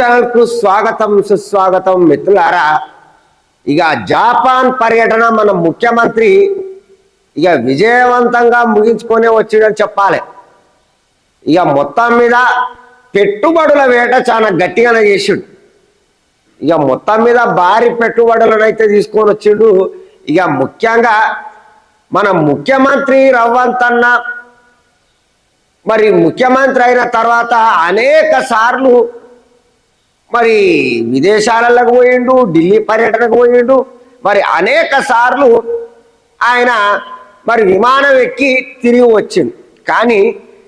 ఛానల్కు స్వాగతం సుస్వాగతం మిత్రులారా. ఇక జాపాన్ పర్యటన మన ముఖ్యమంత్రి ఇక విజయవంతంగా ముగించుకొని వచ్చిడని చెప్పాలి. ఇక మొత్తం మీద పెట్టుబడుల వేట చాలా గట్టిగానే చేసిండు. ఇక మొత్తం మీద భారీ పెట్టుబడులను అయితే తీసుకొని వచ్చిండు. ఇక ముఖ్యంగా మన ముఖ్యమంత్రి రవ్వంతన్న మరి ముఖ్యమంత్రి అయిన తర్వాత అనేక సార్లు మరి విదేశాలకు పోయిండు ఢిల్లీ పర్యటనకు పోయిండు. మరి అనేక సార్లు ఆయన మరి విమానం ఎక్కి తిరిగి వచ్చింది కానీ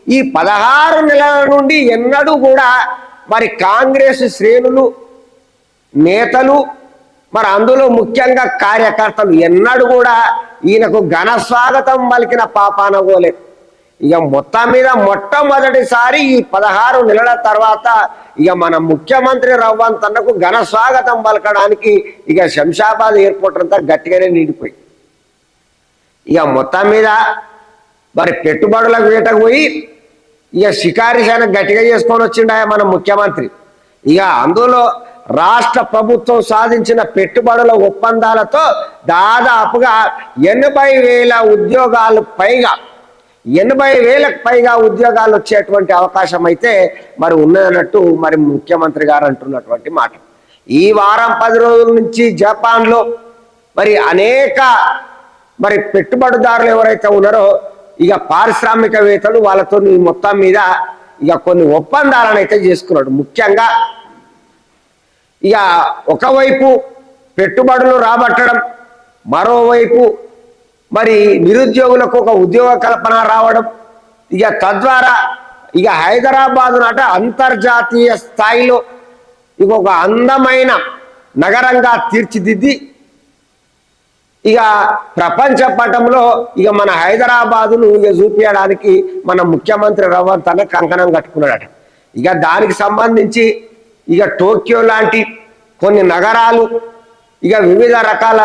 ఈ పదహారు నెలల నుండి ఎన్నడూ కూడా మరి కాంగ్రెస్ శ్రేణులు నేతలు మరి అందులో ముఖ్యంగా కార్యకర్తలు ఎన్నడూ కూడా ఈయనకు ఘన స్వాగతం పలికిన పాపాన ఇక మొత్తం మీద మొట్టమొదటిసారి ఈ పదహారు నెలల తర్వాత ఇక మన ముఖ్యమంత్రి రవ్వంతన్నకు ఘన స్వాగతం పలకడానికి ఇక శంషాబాద్ ఎయిర్పోర్ట్ అంతా గట్టిగానే నిండిపోయి. ఇక మొత్తం మీద మరి పెట్టుబడుల వేటకు పోయి ఇక షికారిశాన గట్టిగా చేసుకొని వచ్చిండాయ మన ముఖ్యమంత్రి. ఇక అందులో రాష్ట్ర ప్రభుత్వం సాధించిన పెట్టుబడుల ఒప్పందాలతో దాదాపుగా ఎనభై వేల ఉద్యోగాలు పైగా ఎనభై వేలకు పైగా ఉద్యోగాలు వచ్చేటువంటి అవకాశం అయితే మరి ఉన్నదన్నట్టు మరి ముఖ్యమంత్రి గారు అంటున్నటువంటి మాట. ఈ వారం పది రోజుల నుంచి జపాన్లో మరి అనేక మరి పెట్టుబడిదారులు ఎవరైతే ఉన్నారో ఇక పారిశ్రామికవేత్తలు వాళ్ళతో మొత్తం మీద ఇక కొన్ని ఒప్పందాలను అయితే చేసుకున్నాడు. ముఖ్యంగా ఇక ఒకవైపు పెట్టుబడులు రాబట్టడం మరోవైపు మరి నిరుద్యోగులకు ఒక ఉద్యోగ కల్పన రావడం ఇక తద్వారా ఇక హైదరాబాద్ నాట అంతర్జాతీయ స్థాయిలో ఇక ఒక అందమైన నగరంగా తీర్చిదిద్ది ఇక ప్రపంచ పటంలో ఇక మన హైదరాబాదును ఇక చూపించడానికి మన ముఖ్యమంత్రి రవంత్ అన్న కంకణం కట్టుకున్నాడట. ఇక దానికి సంబంధించి ఇక టోక్యో లాంటి కొన్ని నగరాలు ఇక వివిధ రకాల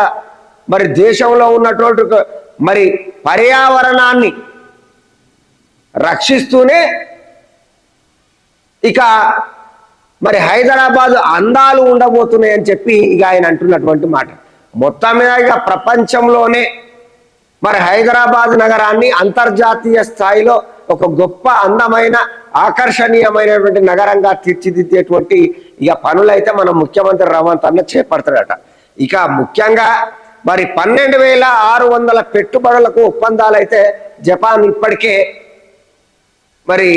మరి దేశంలో ఉన్నటువంటి మరి పర్యావరణాన్ని రక్షిస్తూనే ఇక మరి హైదరాబాద్ అందాలు ఉండబోతున్నాయని చెప్పి ఇక ఆయన అంటున్నటువంటి మాట. మొత్తం మీద ఇక ప్రపంచంలోనే మరి హైదరాబాద్ నగరాన్ని అంతర్జాతీయ స్థాయిలో ఒక గొప్ప అందమైన ఆకర్షణీయమైనటువంటి నగరంగా తీర్చిదిద్దేటువంటి ఇక పనులైతే మన ముఖ్యమంత్రి రవంత్ అన్న చేపడతాడట ఇక ముఖ్యంగా మరి పన్నెండు వేల ఆరు వందల పెట్టుబడులకు ఒప్పందాలు అయితే జపాన్ ఇప్పటికే మరి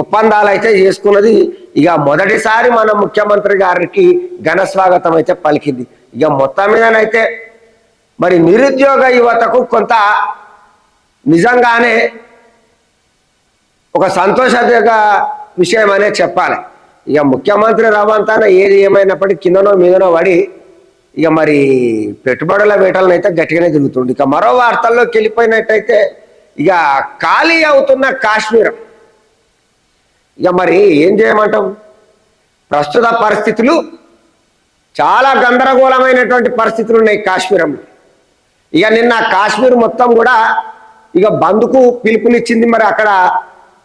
ఒప్పందాలు అయితే చేసుకున్నది. ఇక మొదటిసారి మన ముఖ్యమంత్రి గారికి ఘన స్వాగతం అయితే పలికింది. ఇక మొత్తం మీదనైతే మరి నిరుద్యోగ యువతకు కొంత నిజంగానే ఒక సంతోషక విషయం అనే చెప్పాలి. ఇక ముఖ్యమంత్రి రవంతాన ఏది ఏమైనప్పటికీ కిందనో మీదనో పడి ఇక మరి పెట్టుబడుల వేటలను అయితే గట్టిగానే తిరుగుతుంది ఇక మరో వార్తల్లోకి వెళ్ళిపోయినట్టయితే ఇక ఖాళీ అవుతున్న కాశ్మీరం. ఇక మరి ఏం చేయమంటాం ప్రస్తుత పరిస్థితులు చాలా గందరగోళమైనటువంటి పరిస్థితులు ఉన్నాయి కాశ్మీరంలో. ఇక నిన్న కాశ్మీర్ మొత్తం కూడా ఇక బంద్కు పిలుపునిచ్చింది మరి అక్కడ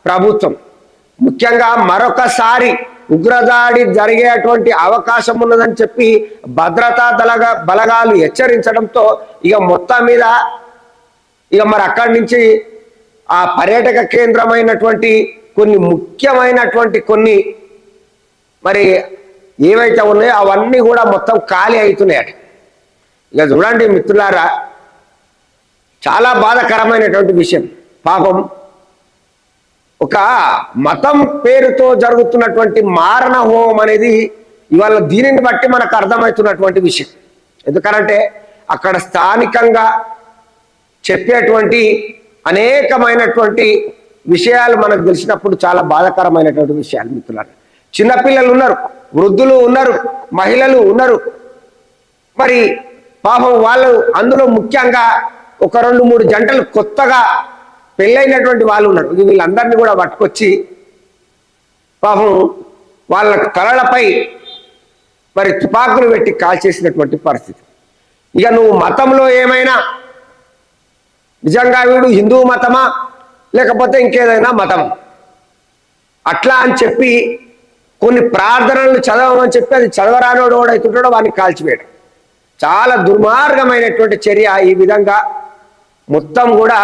ప్రభుత్వం. ముఖ్యంగా మరొకసారి ఉగ్రదాడి జరిగేటువంటి అవకాశం ఉన్నదని చెప్పి భద్రతా దళగా బలగాలు హెచ్చరించడంతో ఇక మొత్తం మీద ఇక మరి అక్కడి నుంచి ఆ పర్యాటక కేంద్రమైనటువంటి కొన్ని ముఖ్యమైనటువంటి కొన్ని మరి ఏవైతే ఉన్నాయో అవన్నీ కూడా మొత్తం ఖాళీ అవుతున్నాయట. ఇక చూడండి మిత్రులారా చాలా బాధాకరమైనటువంటి విషయం. పాపం ఒక మతం పేరుతో జరుగుతున్నటువంటి మారణ హోమం అనేది ఇవాళ దీనిని బట్టి మనకు అర్థమవుతున్నటువంటి విషయం. ఎందుకనంటే అక్కడ స్థానికంగా చెప్పేటువంటి అనేకమైనటువంటి విషయాలు మనకు తెలిసినప్పుడు చాలా బాధాకరమైనటువంటి విషయాలు మిత్రులారు. చిన్నపిల్లలు ఉన్నారు వృద్ధులు ఉన్నారు మహిళలు ఉన్నారు. మరి పాపం వాళ్ళు అందులో ముఖ్యంగా ఒక రెండు మూడు జంటలు కొత్తగా పెళ్ళైనటువంటి వాళ్ళు ఉన్నారు. వీళ్ళందరినీ కూడా పట్టుకొచ్చి పాపం వాళ్ళ తలలపై మరి తుపాకులు పెట్టి కాల్చేసినటువంటి పరిస్థితి. ఇక నువ్వు మతంలో ఏమైనా నిజంగా వీడు హిందూ మతమా లేకపోతే ఇంకేదైనా మతం అట్లా అని చెప్పి కొన్ని ప్రార్థనలు చదవమని చెప్పి అది చదవరానోడు కూడా అవుతుంటాడో వాడిని కాల్చివేయడం. చాలా దుర్మార్గమైనటువంటి చర్య ఈ విధంగా మొత్తం కూడా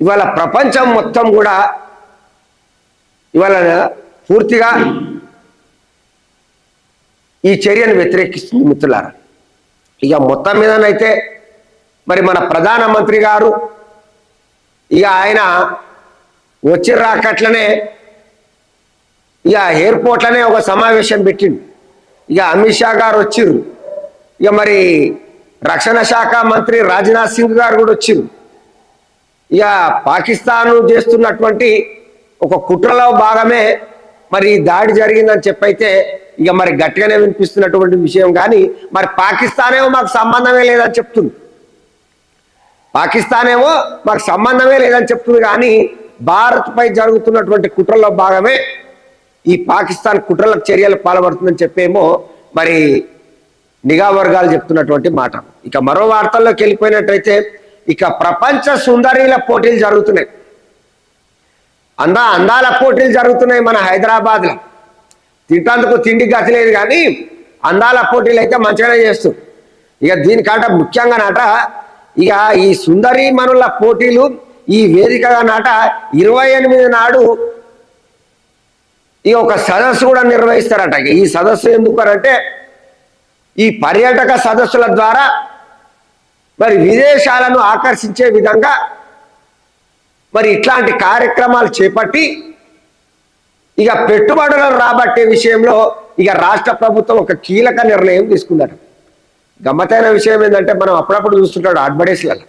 ఇవాళ ప్రపంచం మొత్తం కూడా ఇవాళ పూర్తిగా ఈ చర్యను వ్యతిరేకిస్తుంది మిత్రులారా. ఇక మొత్తం మీదనైతే మరి మన ప్రధానమంత్రి గారు ఇక ఆయన వచ్చి రాకట్లనే ఇక ఎయిర్పోర్ట్లోనే ఒక సమావేశం పెట్టిండు. ఇక అమిత్ షా గారు వచ్చిర్రు. ఇక మరి రక్షణ శాఖ మంత్రి రాజ్నాథ్ సింగ్ గారు కూడా వచ్చిర్రు. ఇక పాకిస్తాన్ చేస్తున్నటువంటి ఒక కుట్రలో భాగమే మరి దాడి జరిగిందని చెప్పైతే ఇక మరి గట్టిగానే వినిపిస్తున్నటువంటి విషయం. కానీ మరి పాకిస్తాన్ ఏమో మాకు సంబంధమే లేదని చెప్తుంది. పాకిస్తాన్ ఏమో మాకు సంబంధమే లేదని చెప్తుంది. కానీ భారత్పై జరుగుతున్నటువంటి కుట్రలో భాగమే ఈ పాకిస్తాన్ కుట్రలకు చర్యలు పాల్పడుతుందని చెప్పేమో మరి నిఘా వర్గాలు చెప్తున్నటువంటి మాట. ఇక మరో వార్తల్లోకి వెళ్ళిపోయినట్టయితే ఇక ప్రపంచ సుందరీల పోటీలు జరుగుతున్నాయి. అందా అందాల పోటీలు జరుగుతున్నాయి మన హైదరాబాద్లో. తింటందుకు తిండి గతి లేదు కానీ అందాల పోటీలు అయితే మంచిగానే చేస్తూ. ఇక దీనికంట ముఖ్యంగా నాట ఇక ఈ సుందరి మనుల పోటీలు ఈ వేదికగా నాట ఇరవై ఎనిమిది నాడు ఈ ఒక సదస్సు కూడా నిర్వహిస్తారట. ఈ సదస్సు ఎందుకు అంటే ఈ పర్యాటక సదస్సుల ద్వారా మరి విదేశాలను ఆకర్షించే విధంగా మరి ఇట్లాంటి కార్యక్రమాలు చేపట్టి ఇక పెట్టుబడులను రాబట్టే విషయంలో ఇక రాష్ట్ర ప్రభుత్వం ఒక కీలక నిర్ణయం తీసుకుందట గమ్మతైన విషయం ఏంటంటే మనం అప్పుడప్పుడు చూస్తుంటాడు అడ్వర్టైజ్లలో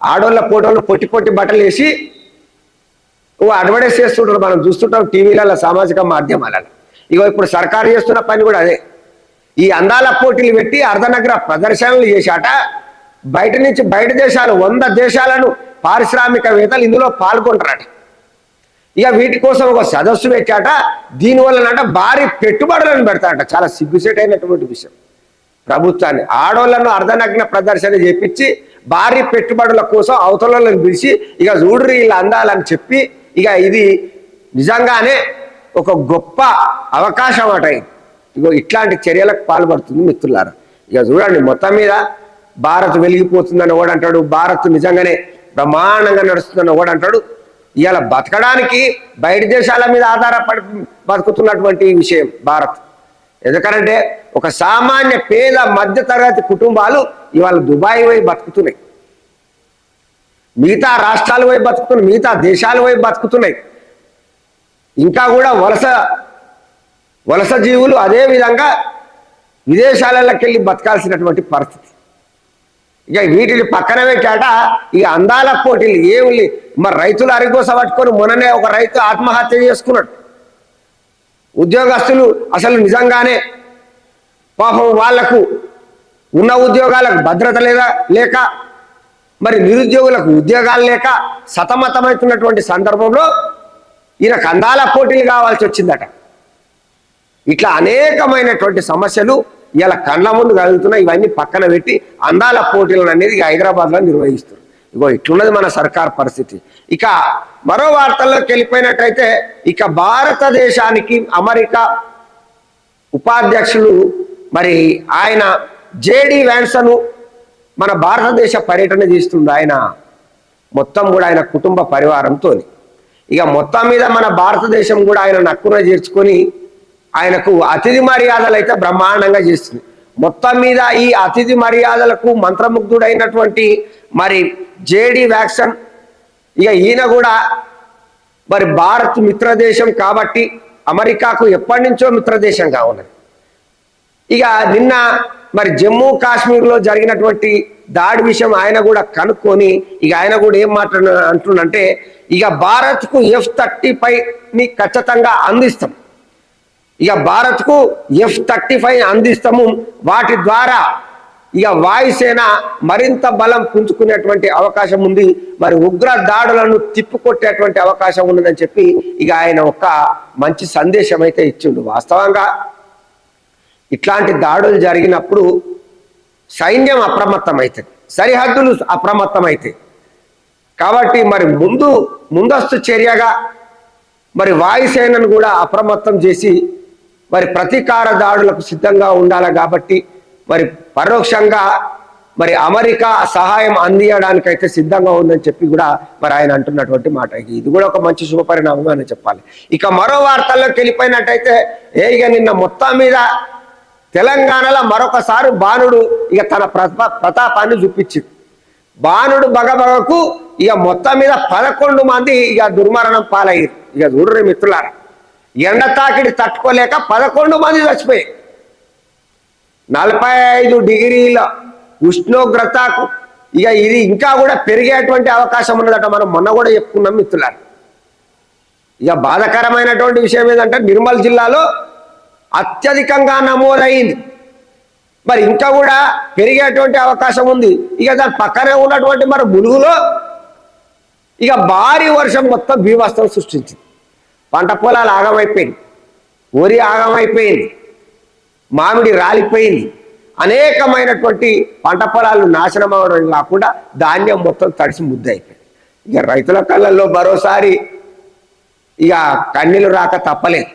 ఆడోళ్ళ ఫోటోలు పొట్టి పొట్టి బట్టలు వేసి ఓ అడ్వర్టైజ్ చేస్తుంటారు. మనం చూస్తుంటాం టీవీలలో సామాజిక మాధ్యమాలలో. ఇగో ఇప్పుడు సర్కారు చేస్తున్న పని కూడా అదే. ఈ అందాల పోటీలు పెట్టి అర్ధనగర ప్రదర్శనలు చేశాట. బయట నుంచి బయట దేశాలు వంద దేశాలను పారిశ్రామికవేత్తలు ఇందులో పాల్గొంటారట. ఇక వీటి కోసం ఒక సదస్సు పెట్టాట. దీనివల్లనట భారీ పెట్టుబడులను పెడతారట. చాలా సిగ్గుసేట్ అయినటువంటి విషయం. ప్రభుత్వాన్ని ఆడోళ్ళను అర్ధనగ్న ప్రదర్శన చేపించి భారీ పెట్టుబడుల కోసం అవతలను పిలిచి ఇక చూడ్రి ఇలా అందాలని చెప్పి ఇక ఇది నిజంగానే ఒక గొప్ప అవకాశం అట ఇది. ఇగో ఇట్లాంటి చర్యలకు పాల్పడుతుంది మిత్రులారా. ఇక చూడండి మొత్తం మీద భారత్ వెలిగిపోతుందని ఒకడు అంటాడు భారత్ నిజంగానే బ్రహ్మాండంగా నడుస్తుందని ఒకడు అంటాడు. ఇవాళ బతకడానికి బయట దేశాల మీద ఆధారపడి బతుకుతున్నటువంటి విషయం భారత్. ఎందుకంటే ఒక సామాన్య పేద మధ్యతరగతి కుటుంబాలు ఇవాళ దుబాయ్ పోయి బతుకుతున్నాయి. మిగతా రాష్ట్రాలు పోయి బతుకుతున్నాయి మిగతా దేశాలు పోయి బతుకుతున్నాయి. ఇంకా కూడా వలస వలస జీవులు అదే విధంగా విదేశాలలోకి వెళ్ళి బతకాల్సినటువంటి పరిస్థితి. ఇక వీటిని పక్కన పెట్టాట ఇక అందాల పోటీలు ఏమి మరి రైతులు అరిగోస పట్టుకొని మొన్ననే ఒక రైతు ఆత్మహత్య చేసుకున్నాడు. ఉద్యోగస్తులు అసలు నిజంగానే పాపం వాళ్ళకు ఉన్న ఉద్యోగాలకు భద్రత లేదా లేక మరి నిరుద్యోగులకు ఉద్యోగాలు లేక సతమతమవుతున్నటువంటి సందర్భంలో ఈయనకు అందాల పోటీలు కావాల్సి వచ్చిందట. ఇట్లా అనేకమైనటువంటి సమస్యలు ఇలా కండ్ల ముందు కలుగుతున్నాయి ఇవన్నీ పక్కన పెట్టి అందాల పోటీలను అనేది హైదరాబాద్లో నిర్వహిస్తారు ఇగో ఇట్లున్నది మన సర్కార్ పరిస్థితి. ఇక మరో వార్తల్లోకి వెళ్ళిపోయినట్టయితే ఇక భారతదేశానికి అమెరికా ఉపాధ్యక్షులు మరి ఆయన జేడి వ్యాన్సను మన భారతదేశ పర్యటన చేస్తుంది ఆయన. మొత్తం కూడా ఆయన కుటుంబ పరివారంతో ఇక మొత్తం మీద మన భారతదేశం కూడా ఆయన నక్కున చేర్చుకొని ఆయనకు అతిథి మర్యాదలు అయితే బ్రహ్మాండంగా చేస్తుంది. మొత్తం మీద ఈ అతిథి మర్యాదలకు మంత్రముగ్ధుడైనటువంటి మరి జేడి వ్యాక్సన్ ఇక ఈయన కూడా మరి భారత్ మిత్రదేశం కాబట్టి అమెరికాకు ఎప్పటి నుంచో మిత్రదేశంగా ఉన్నది. ఇక నిన్న మరి జమ్మూ కాశ్మీర్లో జరిగినటువంటి దాడి విషయం ఆయన కూడా కనుక్కొని ఇక ఆయన కూడా ఏం మాట్లాడు అంటున్నంటే ఇక భారత్కు ఎఫ్ థర్టీ ఫైవ్ని ఖచ్చితంగా అందిస్తాం. ఇక భారత్కు ఎఫ్ థర్టీ ఫైవ్ అందిస్తాము. వాటి ద్వారా ఇక వాయుసేన మరింత బలం పుంజుకునేటువంటి అవకాశం ఉంది. మరి ఉగ్ర దాడులను తిప్పికొట్టేటువంటి అవకాశం ఉన్నదని చెప్పి ఇక ఆయన ఒక మంచి సందేశం అయితే ఇచ్చిండు. వాస్తవంగా ఇట్లాంటి దాడులు జరిగినప్పుడు సైన్యం అప్రమత్తమవుతుంది సరిహద్దులు అప్రమత్తమవుతాయి కాబట్టి మరి ముందు ముందస్తు చర్యగా మరి వాయుసేనను కూడా అప్రమత్తం చేసి మరి ప్రతీకార దాడులకు సిద్ధంగా ఉండాలి కాబట్టి మరి పరోక్షంగా మరి అమెరికా సహాయం అందియడానికైతే సిద్ధంగా ఉందని చెప్పి కూడా మరి ఆయన అంటున్నటువంటి మాట. ఇది కూడా ఒక మంచి శుభపరిణామం అని చెప్పాలి. ఇక మరో వార్తల్లోకి వెళ్ళిపోయినట్టయితే ఏ ఇక నిన్న మొత్తం మీద తెలంగాణలో మరొకసారి బాణుడు ఇక తన ప్రతాపాన్ని చూపించింది. బాణుడు బగబగకు ఇక మొత్తం మీద పదకొండు మంది ఇక దుర్మరణం పాలయ్యారు. ఇక చూడరు మిత్రులారా. ఎండ తాకిడి తట్టుకోలేక పదకొండు మంది చచ్చిపోయాయి. నలభై ఐదు డిగ్రీల ఉష్ణోగ్రతకు ఇక ఇది ఇంకా కూడా పెరిగేటువంటి అవకాశం ఉన్నదట మనం మొన్న కూడా చెప్పుకున్నాం మిత్రులారు. ఇక బాధకరమైనటువంటి విషయం ఏంటంటే నిర్మల్ జిల్లాలో అత్యధికంగా నమోదైంది. మరి ఇంకా కూడా పెరిగేటువంటి అవకాశం ఉంది. ఇక దాని పక్కనే ఉన్నటువంటి మరి ములుగులో ఇక భారీ వర్షం మొత్తం బీభత్సం సృష్టించింది. పంట పొలాలు ఆగమైపోయింది. వరి ఆగమైపోయింది. మామిడి రాలిపోయింది. అనేకమైనటువంటి పంట పొలాలు నాశనం అవడం కాకుండా ధాన్యం మొత్తం తడిసి ముద్ద అయిపోయింది. ఇక రైతుల కళ్ళల్లో మరోసారి ఇక కన్నీళ్ళు రాక తప్పలేదు.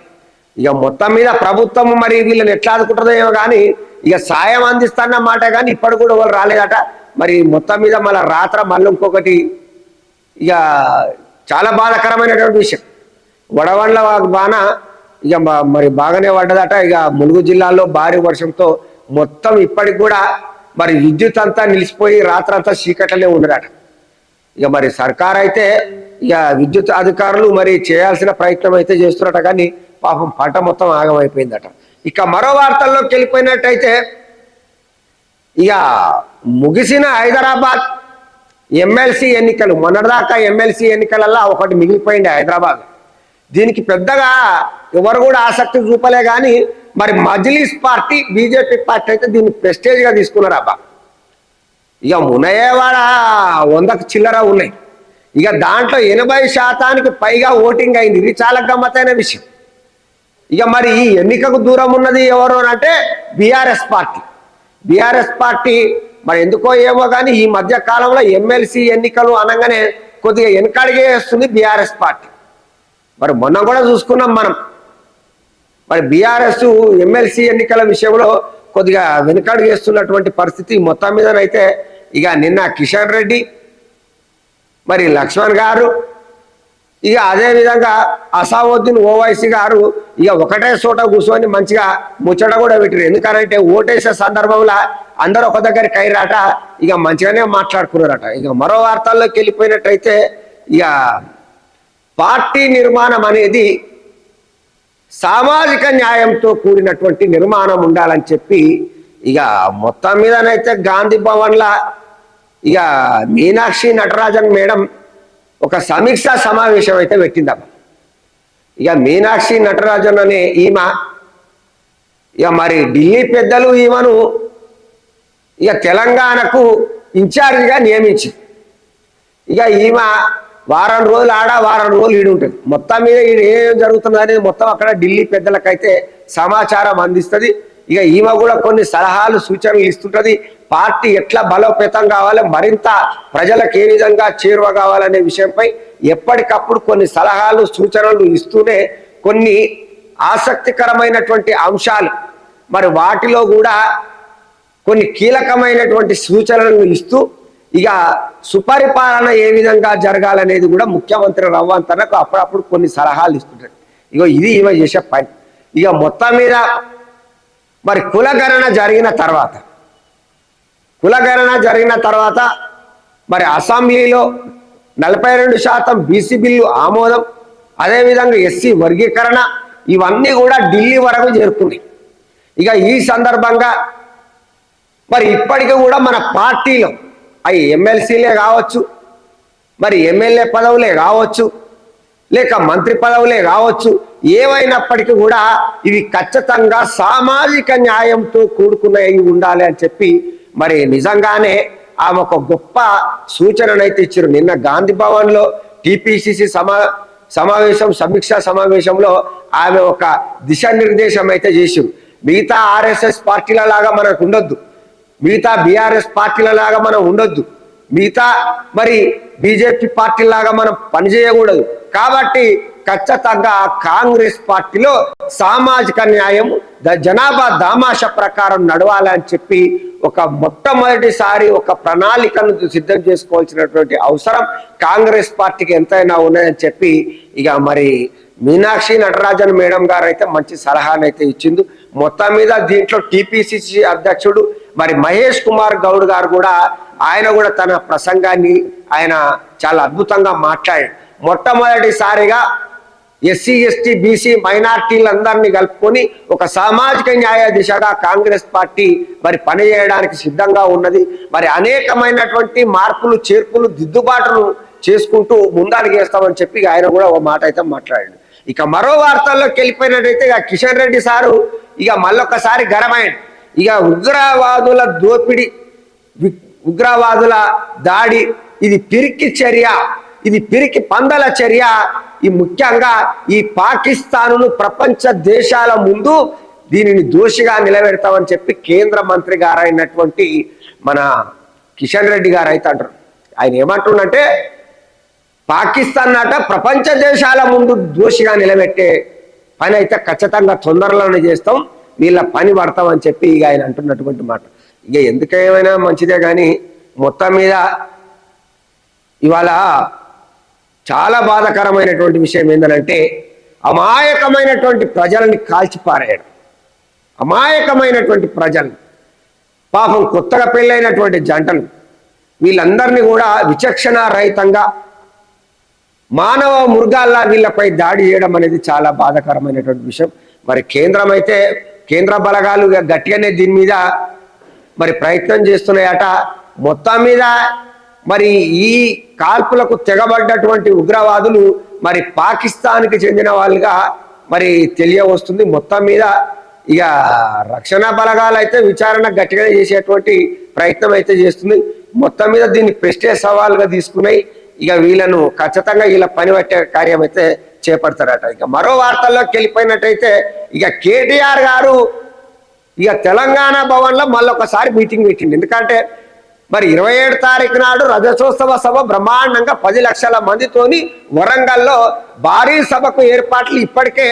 ఇక మొత్తం మీద ప్రభుత్వం మరి వీళ్ళని ఎట్లా ఆదుకుంటుందో కానీ ఇక సాయం అందిస్తాన్న మాట కానీ ఇప్పటి కూడా వాళ్ళు రాలేదట. మరి మొత్తం మీద మళ్ళీ రాత్ర మళ్ళీ ఇంకొకటి ఇక చాలా బాధాకరమైనటువంటి విషయం. వడవండ్ల బాన ఇక మరి బాగానే పడ్డదట. ఇక ములుగు జిల్లాలో భారీ వర్షంతో మొత్తం ఇప్పటికి కూడా మరి విద్యుత్ అంతా నిలిచిపోయి రాత్రంతా చీకట్లనే ఉండదట ఇక మరి సర్కార్ అయితే ఇక విద్యుత్ అధికారులు మరి చేయాల్సిన ప్రయత్నం అయితే చేస్తున్నట కానీ పాపం పంట మొత్తం ఆగమైపోయిందట. ఇక మరో వార్తల్లోకి వెళ్ళిపోయినట్టయితే ఇక ముగిసిన హైదరాబాద్ ఎమ్మెల్సీ ఎన్నికలు మొన్నటిదాకా ఎమ్మెల్సీ ఎన్నికలలో ఒకటి మిగిలిపోయింది హైదరాబాద్. దీనికి పెద్దగా ఎవరు కూడా ఆసక్తి చూపలే కానీ మరి మజ్లీస్ పార్టీ బీజేపీ పార్టీ అయితే దీన్ని ప్రెస్టేజ్గా తీసుకున్నారు అబ్బా. ఇక మునయ్యవాడ వందకు చిల్లర ఉన్నాయి. ఇక దాంట్లో ఎనభై శాతానికి పైగా ఓటింగ్ అయింది. ఇది చాలా గమ్మతైన విషయం. ఇక మరి ఈ ఎన్నికకు దూరం ఉన్నది ఎవరు అంటే బీఆర్ఎస్ పార్టీ. బీఆర్ఎస్ పార్టీ మరి ఎందుకో ఏమో కానీ ఈ మధ్య కాలంలో ఎమ్మెల్సీ ఎన్నికలు అనగానే కొద్దిగా వెనకడిగే వేస్తుంది బీఆర్ఎస్ పార్టీ. మరి మొన్న కూడా చూసుకున్నాం మనం. మరి బీఆర్ఎస్ ఎమ్మెల్సీ ఎన్నికల విషయంలో కొద్దిగా వెనుకడు చేస్తున్నటువంటి పరిస్థితి మొత్తం మీదనైతే ఇక నిన్న కిషన్ రెడ్డి మరి లక్ష్మణ్ గారు ఇక అదే విధంగా అసావుద్దీన్ ఓవైసీ గారు ఇక ఒకటే చోట కూర్చొని మంచిగా ముచ్చట కూడా పెట్టారు ఎందుకంటే ఓటేసే సందర్భంలో అందరూ ఒక దగ్గర కైరాట ఇక మంచిగానే మాట్లాడుకున్నారట. ఇక మరో వార్తల్లోకి వెళ్ళిపోయినట్టయితే ఇక పార్టీ నిర్మాణం అనేది సామాజిక న్యాయంతో కూడినటువంటి నిర్మాణం ఉండాలని చెప్పి ఇక మొత్తం మీదనైతే గాంధీ భవన్లా ఇక మీనాక్షి నటరాజన్ మేడం ఒక సమీక్షా సమావేశం అయితే పెట్టిందమ్మ. ఇక మీనాక్షి నటరాజన్ అనే ఈమె ఇక మరి ఢిల్లీ పెద్దలు ఈమెను ఇక తెలంగాణకు ఇన్ఛార్జిగా నియమించి ఇక ఈమె వారం రోజులు ఆడ వారం రోజులు ఈడు ఉంటుంది మొత్తం మీద ఈడు ఏం జరుగుతుంది అనేది మొత్తం అక్కడ ఢిల్లీ పెద్దలకైతే సమాచారం అందిస్తుంది. ఇక ఈమె కూడా కొన్ని సలహాలు సూచనలు ఇస్తుంటుంది. పార్టీ ఎట్లా బలోపేతం కావాలి మరింత ప్రజలకు ఏ విధంగా చేరువ కావాలనే విషయంపై ఎప్పటికప్పుడు కొన్ని సలహాలు సూచనలు ఇస్తూనే కొన్ని ఆసక్తికరమైనటువంటి అంశాలు మరి వాటిలో కూడా కొన్ని కీలకమైనటువంటి సూచనలను ఇస్తూ ఇక సుపరిపాలన ఏ విధంగా జరగాలనేది కూడా ముఖ్యమంత్రి రవ్వంతనకు అప్పుడప్పుడు కొన్ని సలహాలు ఇస్తుంటాడు. ఇగో ఇది ఈమె చేసే పని. ఇక మొత్తం మీద మరి కులగణన జరిగిన తర్వాత కులగణన జరిగిన తర్వాత మరి అసెంబ్లీలో నలభై రెండు శాతం బీసీ బిల్లు ఆమోదం అదేవిధంగా ఎస్సీ వర్గీకరణ ఇవన్నీ కూడా ఢిల్లీ వరకు చేరుకున్నాయి. ఇక ఈ సందర్భంగా మరి ఇప్పటికీ కూడా మన పార్టీలో అవి ఎమ్మెల్సీలే కావచ్చు మరి ఎమ్మెల్యే పదవులే కావచ్చు లేక మంత్రి పదవులే కావచ్చు ఏవైనప్పటికీ కూడా ఇవి ఖచ్చితంగా సామాజిక న్యాయంతో కూడుకున్నవి ఉండాలి అని చెప్పి మరి నిజంగానే ఆమె ఒక గొప్ప సూచననైతే ఇచ్చారు. నిన్న గాంధీ భవన్లో టిపిసిసి సమా సమావేశం సమీక్షా సమావేశంలో ఆమె ఒక దిశానిర్దేశం అయితే చేసింది. మిగతా ఆర్ఎస్ఎస్ పార్టీల లాగా మనకు ఉండొద్దు. మిగతా బీఆర్ఎస్ పార్టీల లాగా మనం ఉండొద్దు. మిగతా మరి బీజేపీ పార్టీ లాగా మనం పనిచేయకూడదు. కాబట్టి ఖచ్చితంగా కాంగ్రెస్ పార్టీలో సామాజిక న్యాయం ద- జనాభా దామాష ప్రకారం నడవాలని చెప్పి ఒక మొట్టమొదటిసారి ఒక ప్రణాళికను సిద్ధం చేసుకోవాల్సినటువంటి అవసరం కాంగ్రెస్ పార్టీకి ఎంతైనా ఉన్నాయని చెప్పి ఇక మరి మీనాక్షి నటరాజన్ మేడం గారు అయితే మంచి సలహానైతే ఇచ్చింది మొత్తం మీద దీంట్లో టిపిసిసి అధ్యక్షుడు మరి మహేష్ కుమార్ గౌడ్ గారు కూడా ఆయన కూడా తన ప్రసంగాన్ని ఆయన చాలా అద్భుతంగా మాట్లాడాడు మొట్టమొదటిసారిగా ఎస్సీ ఎస్టీ బీసీ మైనార్టీలందరినీ కలుపుకొని ఒక సామాజిక న్యాయ దిశగా కాంగ్రెస్ పార్టీ మరి పనిచేయడానికి సిద్ధంగా ఉన్నది. మరి అనేకమైనటువంటి మార్పులు చేర్పులు దిద్దుబాటులు చేసుకుంటూ ముందడుగేస్తామని చెప్పి ఆయన కూడా ఒక మాట అయితే మాట్లాడాడు. ఇక మరో వార్తల్లోకి వెళ్ళిపోయినట్టయితే ఇక కిషన్ రెడ్డి సారు ఇక మళ్ళొక్కసారి గరమైంది ఇక ఉగ్రవాదుల దోపిడి ఉగ్రవాదుల దాడి ఇది పిరికి చర్య ఇది పిరికి పందల చర్య. ఈ ముఖ్యంగా ఈ పాకిస్తాన్ను ప్రపంచ దేశాల ముందు దీనిని దోషిగా నిలబెడతామని చెప్పి కేంద్ర మంత్రి గారైనటువంటి మన కిషన్ రెడ్డి గారు అయితే అంటారు. ఆయన ఏమంటుండంటే పాకిస్తాన్ నాట ప్రపంచ దేశాల ముందు దోషిగా నిలబెట్టే పని అయితే ఖచ్చితంగా తొందరలోనే చేస్తాం. వీళ్ళ పని పడతామని చెప్పి ఇక ఆయన అంటున్నటువంటి మాట. ఇక ఎందుకేమైనా మంచిదే కానీ మొత్తం మీద ఇవాళ చాలా బాధాకరమైనటువంటి విషయం ఏంటంటే అమాయకమైనటువంటి ప్రజల్ని కాల్చిపారేయడం అమాయకమైనటువంటి ప్రజలు పాపం కొత్తగా పెళ్ళైనటువంటి జంటలు వీళ్ళందరినీ కూడా విచక్షణ రహితంగా మానవ మృగాల్లా వీళ్ళపై దాడి చేయడం అనేది చాలా బాధాకరమైనటువంటి విషయం. మరి కేంద్రం అయితే కేంద్ర బలగాలు ఇక గట్టిగానే దీని మీద మరి ప్రయత్నం చేస్తున్నాయట. మొత్తం మీద మరి ఈ కాల్పులకు తెగబడ్డటువంటి ఉగ్రవాదులు మరి పాకిస్తాన్కి చెందిన వాళ్ళుగా మరి తెలియవస్తుంది. మొత్తం మీద ఇక రక్షణ బలగాలు అయితే విచారణ గట్టిగా చేసేటువంటి ప్రయత్నం అయితే చేస్తుంది. మొత్తం మీద దీన్ని ప్రెస్టే సవాల్గా తీసుకున్నాయి. ఇక వీళ్ళను ఖచ్చితంగా వీళ్ళ పని పట్టే కార్యం అయితే చేపడతారట. ఇక మరో వార్తల్లోకి వెళ్ళిపోయినట్టయితే ఇక కేటీఆర్ గారు ఇక తెలంగాణ భవన్లో మళ్ళొకసారి మీటింగ్ పెట్టింది ఎందుకంటే మరి ఇరవై ఏడు తారీఖు నాడు రజతోత్సవ సభ బ్రహ్మాండంగా పది లక్షల మందితోని వరంగల్లో భారీ సభకు ఏర్పాట్లు ఇప్పటికే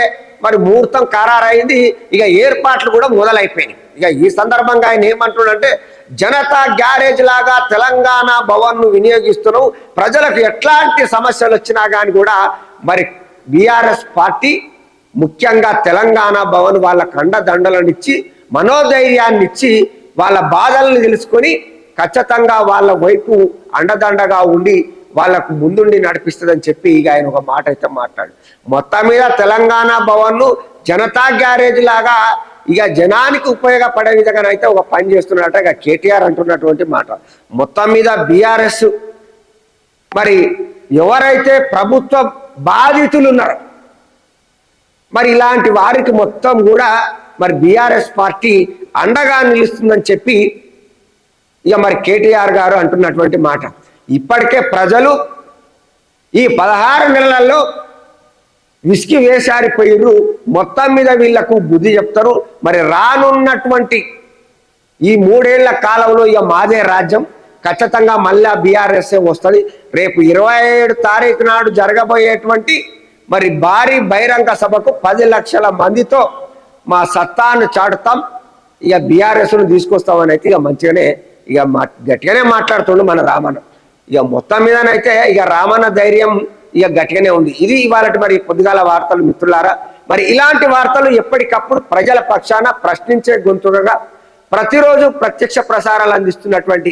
మరి ముహూర్తం ఖరారైంది. ఇక ఏర్పాట్లు కూడా మొదలైపోయినాయి. ఇక ఈ సందర్భంగా ఆయన ఏమంటున్నాడంటే జనతా గ్యారేజ్ లాగా తెలంగాణ భవన్ను వినియోగిస్తున్నావు ప్రజలకు ఎట్లాంటి సమస్యలు వచ్చినా కానీ కూడా మరి బీఆర్ఎస్ పార్టీ ముఖ్యంగా తెలంగాణ భవన్ వాళ్ళ కండదండలను ఇచ్చి మనోధైర్యాన్ని ఇచ్చి వాళ్ళ బాధలను తెలుసుకొని ఖచ్చితంగా వాళ్ళ వైపు అండదండగా ఉండి వాళ్ళకు ముందుండి నడిపిస్తుందని చెప్పి ఇక ఆయన ఒక మాట అయితే మాట్లాడు. మొత్తం మీద తెలంగాణ భవన్ను జనతా గ్యారేజ్ లాగా ఇక జనానికి ఉపయోగపడే విధంగా అయితే ఒక పని చేస్తున్నట్ట ఇక కేటీఆర్ అంటున్నటువంటి మాట. మొత్తం మీద బీఆర్ఎస్ మరి ఎవరైతే ప్రభుత్వం బాధితులు ఉన్నారు మరి ఇలాంటి వారికి మొత్తం కూడా మరి బీఆర్ఎస్ పార్టీ అండగా నిలుస్తుందని చెప్పి ఇక మరి కేటీఆర్ గారు అంటున్నటువంటి మాట. ఇప్పటికే ప్రజలు ఈ పదహారు నెలలలో విసికి వేసారిపోయిర్రు మొత్తం మీద వీళ్ళకు బుద్ధి చెప్తారు. మరి రానున్నటువంటి ఈ మూడేళ్ళ కాలంలో ఇక మాదే రాజ్యం. ఖచ్చితంగా మళ్ళా బీఆర్ఎస్ఏ వస్తుంది. రేపు ఇరవై ఏడు తారీఖు నాడు జరగబోయేటువంటి మరి భారీ బహిరంగ సభకు పది లక్షల మందితో మా సత్తాను చాటుతాం. ఇక బీఆర్ఎస్ను తీసుకొస్తామని అయితే ఇక మంచిగానే ఇక మా గట్టిగానే మాట్లాడుతుండు మన రామన్న. ఇక మొత్తం మీదనైతే ఇక రామన్న ధైర్యం ఇక గట్టిగానే ఉంది. ఇది ఇవాళ మరి పొద్దుగాల వార్తలు మిత్రులారా. మరి ఇలాంటి వార్తలు ఎప్పటికప్పుడు ప్రజల పక్షాన ప్రశ్నించే గొంతుగా ప్రతిరోజు ప్రత్యక్ష ప్రసారాలు అందిస్తున్నటువంటి